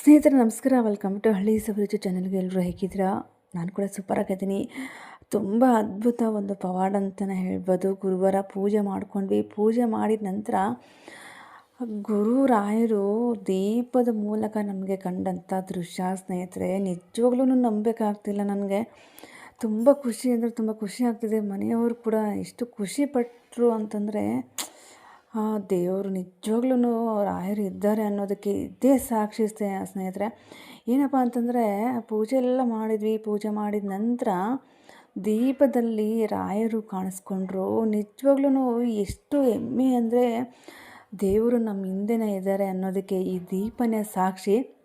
ಸ್ನೇಹಿತರೆ, ನಮಸ್ಕಾರ. Welcome to ಹಳ್ಳಿ ಸಬರಿಜು ಚಾನಲ್ಗೆ ಎಲ್ಲರೂ ಹೇಗಿದ್ದೀರಾ? ನಾನು ಕೂಡ ಸೂಪರ್ ಆಗಿದ್ದೀನಿ ತುಂಬ ಅದ್ಭುತ ಒಂದು ಪವಾಡ ಅಂತಲೇ ಹೇಳ್ಬೋದು. ಗುರುವಾರ ಪೂಜೆ ಮಾಡ್ಕೊಂಡ್ವಿ. ಪೂಜೆ ಮಾಡಿದ ನಂತರ ಗುರು ರಾಯರು ದೀಪದ ಮೂಲಕ ನಮಗೆ ಕಂಡಂಥ ದೃಶ್ಯ ಸ್ನೇಹಿತರೆ. ನಿಜವಾಗ್ಲೂ ನಂಬಬೇಕಾಗ್ತಿಲ್ಲ ನನಗೆ. ತುಂಬ ಖುಷಿ ಅಂದರೆ ತುಂಬ ಖುಷಿ ಆಗ್ತಿದೆ. ಮನೆಯವರು ಕೂಡ ಎಷ್ಟು ಖುಷಿ ಪಟ್ಟರು ಅಂತಂದರೆ ಆ, ದೇವರು ನಿಜವಾಗ್ಲೂ ರಾಯರು ಇದ್ದಾರೆ ಅನ್ನೋದಕ್ಕೆ ಇದೇ ಸಾಕ್ಷಿ ಸ್ನೇ- ಸ್ನೇಹಿತರೆ. ಏನಪ್ಪ ಅಂತಂದರೆ, ಪೂಜೆ ಎಲ್ಲ ಮಾಡಿದ್ವಿ. ಪೂಜೆ ಮಾಡಿದ ನಂತರ ದೀಪದಲ್ಲಿ ರಾಯರು ಕಾಣಿಸ್ಕೊಂಡ್ರು. ನಿಜವಾಗ್ಲೂ ಎಷ್ಟು ಹೆಮ್ಮೆ ಅಂದರೆ, ದೇವರು ನಮ್ಮ ಹಿಂದೆನೇ ಇದ್ದಾರೆ ಅನ್ನೋದಕ್ಕೆ ಈ ದೀಪನೇ ಸಾಕ್ಷಿ.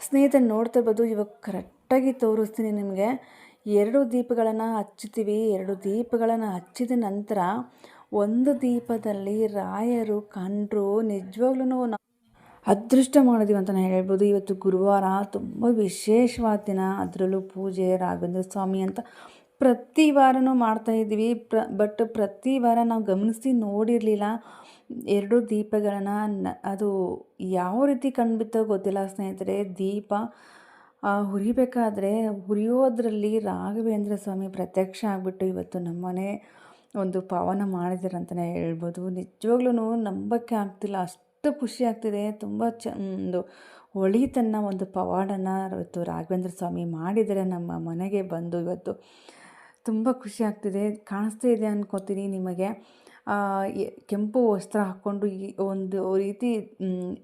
ಸ್ನೇಹಿತರು, ನೋಡ್ತಾ ಇರ್ಬೋದು, ಇವಾಗ ಕರೆಕ್ಟಾಗಿ ತೋರಿಸ್ತೀನಿ ನಿಮಗೆ. ಎರಡು ದೀಪಗಳನ್ನು ಹಚ್ಚುತ್ತೀವಿ ಎರಡು ದೀಪಗಳನ್ನು ಹಚ್ಚಿದ ನಂತರ ಒಂದು ದೀಪದಲ್ಲಿ ರಾಯರು, ಕಂಡ್ರು, ನಿಜವಾಗ್ಲೂ ಅದೃಷ್ಟ ಮಾಡಿದೀವಿ ಅಂತ ಹೇಳ್ಬೋದು. ಇವತ್ತು ಗುರುವಾರ ತುಂಬ ವಿಶೇಷವಾದ ದಿನ. ಅದರಲ್ಲೂ ಪೂಜೆ, ರಾಘವೇಂದ್ರ ಸ್ವಾಮಿ ಅಂತ ಪ್ರತಿ ವಾರನೂ ಮಾಡ್ತಾ ಇದ್ದೀವಿ. ಪ್ರ, ಬಟ್ ಪ್ರತಿ ವಾರ ನಾವು ಗಮನಿಸಿ ನೋಡಿರಲಿಲ್ಲ. ಎರಡು ದೀಪಗಳನ್ನು ಅದು ಯಾವ ರೀತಿ ಕಂಡುಬಿತ್ತೋ ಗೊತ್ತಿಲ್ಲ ಸ್ನೇಹಿತರೆ. ದೀಪ ಹುರಿಬೇಕಾದ್ರೆ ಹುರಿಯೋದ್ರಲ್ಲಿ ರಾಘವೇಂದ್ರ ಸ್ವಾಮಿ ಪ್ರತ್ಯಕ್ಷ ಆಗಿಬಿಟ್ಟು ಇವತ್ತು ನಮ್ಮನೆ ಒಂದು ಪಾವನ ಮಾಡಿದ್ದೀರ ಅಂತಲೇ ಹೇಳ್ಬೋದು. ನಿಜವಾಗ್ಲೂ ನಂಬಕ್ಕೆ ಆಗ್ತಿಲ್ಲ. ಅಷ್ಟು ಖುಷಿ ಆಗ್ತಿದೆ. ತುಂಬ ಚ ಒಂದು ಒಳಿತನ್ನ ಒಂದು ಪವಾಡನ ಇವತ್ತು ರಾಘವೇಂದ್ರ ಸ್ವಾಮಿ ಮಾಡಿದರೆ. ನಮ್ಮ ಮನೆಗೆ ಬಂದು ಇವತ್ತು ತುಂಬ ಖುಷಿ ಆಗ್ತಿದೆ. ಕಾಣಿಸ್ತಾ ಇದೆ ಅನ್ಕೋತೀನಿ ನಿಮಗೆ. ಕೆಂಪು ವಸ್ತ್ರ ಹಾಕ್ಕೊಂಡು ಈ ಒಂದು ರೀತಿ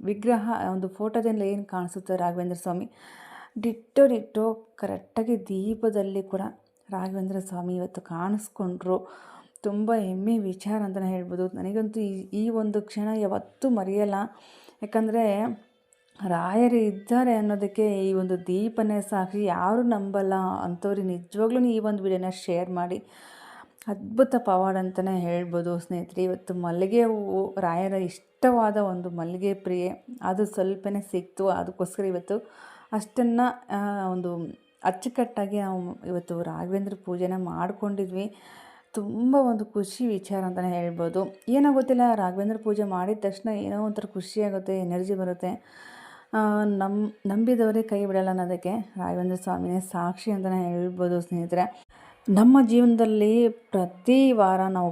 ವಿಗ್ರಹ, ಒಂದು ಫೋಟೋದಲ್ಲಿ ಏನು ಕಾಣಿಸುತ್ತೆ ರಾಘವೇಂದ್ರ ಸ್ವಾಮಿ? ಡಿಟ್ಟೋ ಡಿಟ್ಟೋ, ಕರೆಕ್ಟಾಗಿ ದೀಪದಲ್ಲಿ ಕೂಡ ರಾಘವೇಂದ್ರ ಸ್ವಾಮಿ ಇವತ್ತು ಕಾಣಿಸ್ಕೊಂಡ್ರು. ತುಂಬ ಹೆಮ್ಮೆ ವಿಚಾರ ಅಂತಲೇ ಹೇಳ್ಬೋದು. ನನಗಂತೂ ಈ ಈ ಒಂದು ಕ್ಷಣ ಯಾವತ್ತೂ ಮರೆಯಲ್ಲ. ಯಾಕಂದರೆ ರಾಯರು ಇದ್ದಾರೆ ಅನ್ನೋದಕ್ಕೆ ಈ ಒಂದು ದೀಪನೇ ಸಾಕ್ಷಿ ಯಾರು ನಂಬಲ್ಲ ಅಂಥವ್ರಿಗೆ ನಿಜವಾಗ್ಲೂ ಈ ಒಂದು ವಿಡಿಯೋನ ಶೇರ್ ಮಾಡಿ. ಅದ್ಭುತ ಪವಾಡ ಅಂತಲೇ ಹೇಳ್ಬೋದು ಸ್ನೇಹಿತರೆ. ಇವತ್ತು ಮಲ್ಲಿಗೆ ಹೂವು ರಾಯರ ಇಷ್ಟವಾದ ಒಂದು ಮಲ್ಲಿಗೆ ಪ್ರಿಯೆ. ಅದು ಸ್ವಲ್ಪನೇ ಸಿಕ್ತು. ಅದಕ್ಕೋಸ್ಕರ ಇವತ್ತು ಅಷ್ಟನ್ನು ಒಂದು ಅಚ್ಚುಕಟ್ಟಾಗಿ ನಾವು ಇವತ್ತು ರಾಘವೇಂದ್ರ ಪೂಜೆನ ಮಾಡ್ಕೊಂಡಿದ್ವಿ. ತುಂಬ ಒಂದು ಖುಷಿ ವಿಚಾರ ಅಂತಲೇ ಹೇಳ್ಬೋದು. ಏನೋ ಗೊತ್ತಿಲ್ಲ, ರಾಘವೇಂದ್ರ ಪೂಜೆ ಮಾಡಿದ ತಕ್ಷಣ ಏನೋ ಒಂಥರ ಖುಷಿಯಾಗುತ್ತೆ ಎನರ್ಜಿ ಬರುತ್ತೆ. ನಮ್ಮ ನಂಬಿದವರೇ ಕೈ ಬಿಡಲ್ಲ ಅನ್ನೋದಕ್ಕೆ ರಾಘವೇಂದ್ರ ಸ್ವಾಮಿನೇ ಸಾಕ್ಷಿ ಅಂತಲೇ ಹೇಳ್ಬೋದು ಸ್ನೇಹಿತರೆ. ನಮ್ಮ ಜೀವನದಲ್ಲಿ ಪ್ರತಿ ವಾರ ನಾವು,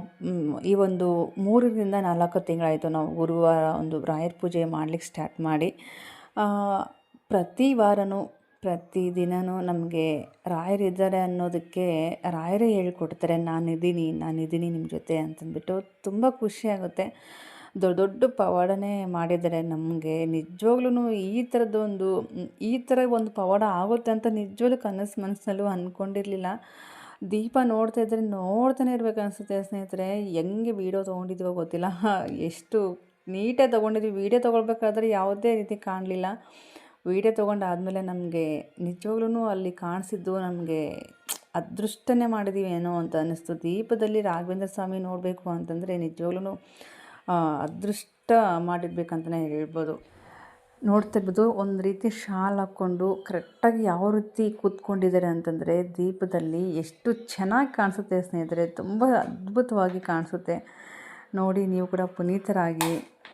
ಈ ಒಂದು ಮೂರರಿಂದ ನಾಲ್ಕು ತಿಂಗಳಾಯಿತು ನಾವು ಗುರುವಾರ ಒಂದು ರಾಯರ ಪೂಜೆ ಮಾಡ್ಲಿಕ್ಕೆ ಸ್ಟಾರ್ಟ್ ಮಾಡಿ. ಪ್ರತಿ ವಾರನೂ ಪ್ರತಿ ದಿನವೂ ನಮಗೆ ರಾಯರಿದ್ದಾರೆ ಅನ್ನೋದಕ್ಕೆ ರಾಯರೇ ಹೇಳ್ಕೊಡ್ತಾರೆ ನಾನಿದ್ದೀನಿ ನಾನಿದ್ದೀನಿ ನಿಮ್ಮ ಜೊತೆ ಅಂತಂದ್ಬಿಟ್ಟು ತುಂಬ ಖುಷಿ ಆಗುತ್ತೆ. ದೊಡ್ಡ ದೊಡ್ಡ ಪವಾಡನೇ ಮಾಡಿದ್ದಾರೆ. ನಮಗೆ ನಿಜವಾಗ್ಲೂ ಈ ಥರದ್ದೊಂದು ಈ ಥರ ಒಂದು ಪವಾಡ ಆಗುತ್ತೆ ಅಂತ ನಿಜವಾಗ್ಲೂ ಕನಸು ಮನಸ್ಸಿನಲ್ಲೂ ಅಂದ್ಕೊಂಡಿರಲಿಲ್ಲ ದೀಪ ನೋಡ್ತಾ ಇದ್ದರೆ ನೋಡ್ತಾನೆ ಇರಬೇಕು ಅನಿಸುತ್ತೆ ಸ್ನೇಹಿತರೆ. ಹೆಂಗೆ ವೀಡಿಯೋ ತೊಗೊಂಡಿದ್ವೋ ಗೊತ್ತಿಲ್ಲ. ಎಷ್ಟು ನೀಟಾಗಿ ತೊಗೊಂಡಿದ್ವಿ. ವೀಡಿಯೋ ತೊಗೊಳ್ಬೇಕಾದ್ರೆ ಯಾವುದೇ ರೀತಿ ಕಾಣಲಿಲ್ಲ. ವೀಡಿಯೋ ತೊಗೊಂಡಾದಮೇಲೆ ನಮಗೆ ನಿಜವಾಗ್ಲೂ ಅಲ್ಲಿ ಕಾಣಿಸಿದ್ದು ನಮಗೆ ಅದೃಷ್ಟನೇ ಮಾಡಿದ್ದೀವಿ ಏನೋ ಅಂತ ಅನ್ನಿಸ್ತು. ದೀಪದಲ್ಲಿ ರಾಘವೇಂದ್ರ ಸ್ವಾಮಿ ನೋಡಬೇಕು ಅಂತಂದರೆ ನಿಜವಾಗ್ಲೂ ಅದೃಷ್ಟ ಮಾಡಿರ್ಬೇಕಂತಲೇ ಹೇಳ್ಬೋದು. ನೋಡ್ತಾ ಇರ್ಬೋದು, ಒಂದು ರೀತಿ ಶಾಲ್ ಹಾಕ್ಕೊಂಡು ಕರೆಕ್ಟಾಗಿ ಯಾವ ರೀತಿ ಕೂತ್ಕೊಂಡಿದ್ದಾರೆ ಅಂತಂದರೆ ದೀಪದಲ್ಲಿ ಎಷ್ಟು ಚೆನ್ನಾಗಿ ಕಾಣಿಸುತ್ತೆ ಸ್ನೇಹಿತರೆ, ತುಂಬ ಅದ್ಭುತವಾಗಿ ಕಾಣಿಸುತ್ತೆ. ನೋಡಿ, ನೀವು ಕೂಡ ಪುನೀತರಾಗಿ